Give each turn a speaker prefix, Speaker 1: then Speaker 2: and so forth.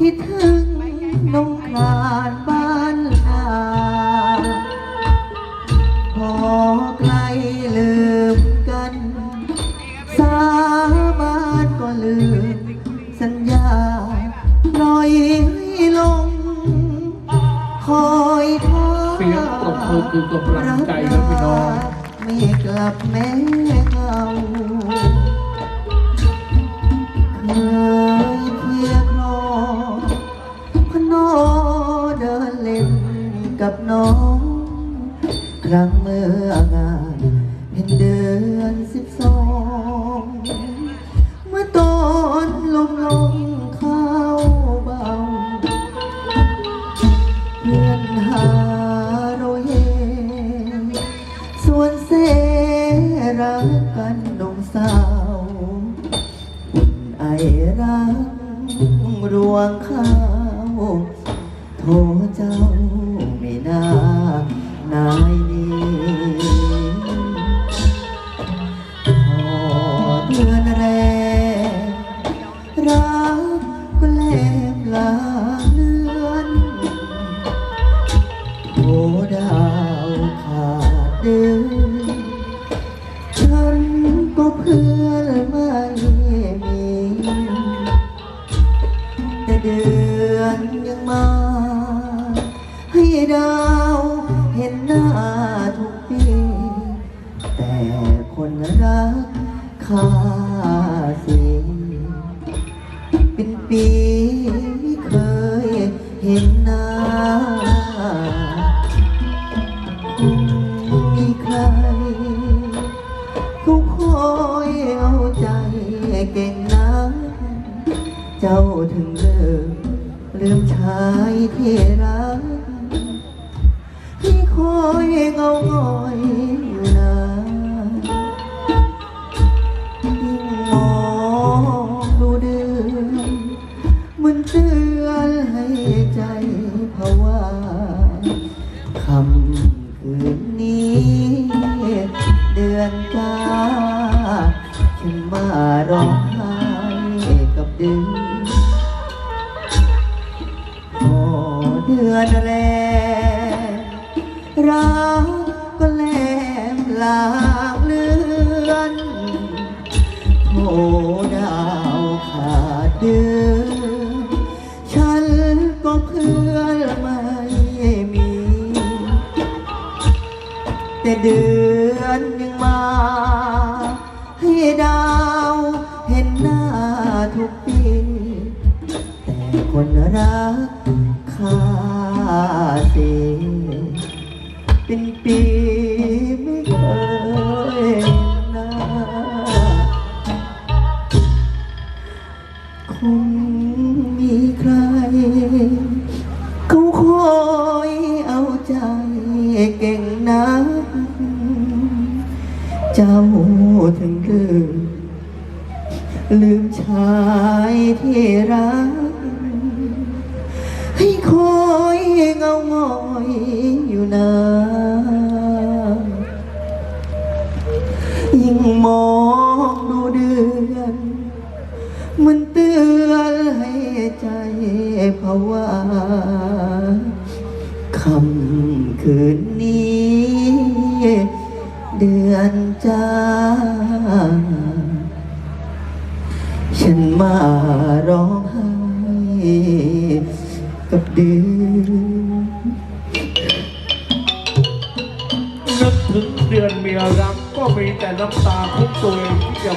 Speaker 1: คิดถึงน้องคลานบ้านนาพอใกล้ลืมกัน สาบานก็ลืม สัญญาปล่อยให้ลง คอยท่า
Speaker 2: เสียงปรบมือคือกำลังใจครับพี่น้อง
Speaker 1: ไม่กลับแม้เงา ครั้งเมื่องานเพ็นเดือนสิบสองเมื่อตอนลมลงเข้าเบาเพื่อนหาโรเยส่วนเสรักกันนงสาวอุ่นไอรักรวงข้าวโทเจ้าไม่น่าน นายนี้พอเดือนแรกรักก็แลมลาเลือนโอดาวขาดเดินฉันก็เพื่อนไม่มีแต่เดือนยังมา ให้ดาว ห็นหน้าทุกปี แต่คนรักข้าสีเป็นปีไม่เคยเห็นหน้าคงมีใครเขาคอยเอาใจเก่งนักเจ้าถึงเลิกลืมชายที่รัก อยเงาหงอยอยู่นานยิ่งมองดูเดือนมันเตือนให้ใจภาวะคำคืนนี้ เดือนกาฉันมาร้องไห้กับเดือนพอเดือนแรก รักก็แลมลางเลือนโอดาวขาดเดือนฉันก็เพื่อนไม่มี แต่เดือนยังมา ให้ดาวเห็นหน้าทุกปีแต่คนรักข้าเสีย เป็นปีไม่เคยเห็นหน้าคงมีใคร เขาคอยเอาใจเก่งนัก เจ้าถึงลืมลืมชายที่รัก ให้คอยเงางอยอยู่นาน ใจภาวะคำคืนนี้ เดือนจ้า ฉันมาร้องไห้กับเดือน
Speaker 2: นึกถึงเดือนเมียรักก็มีแต่น้ำตาคุ้มตัวเองที่จะ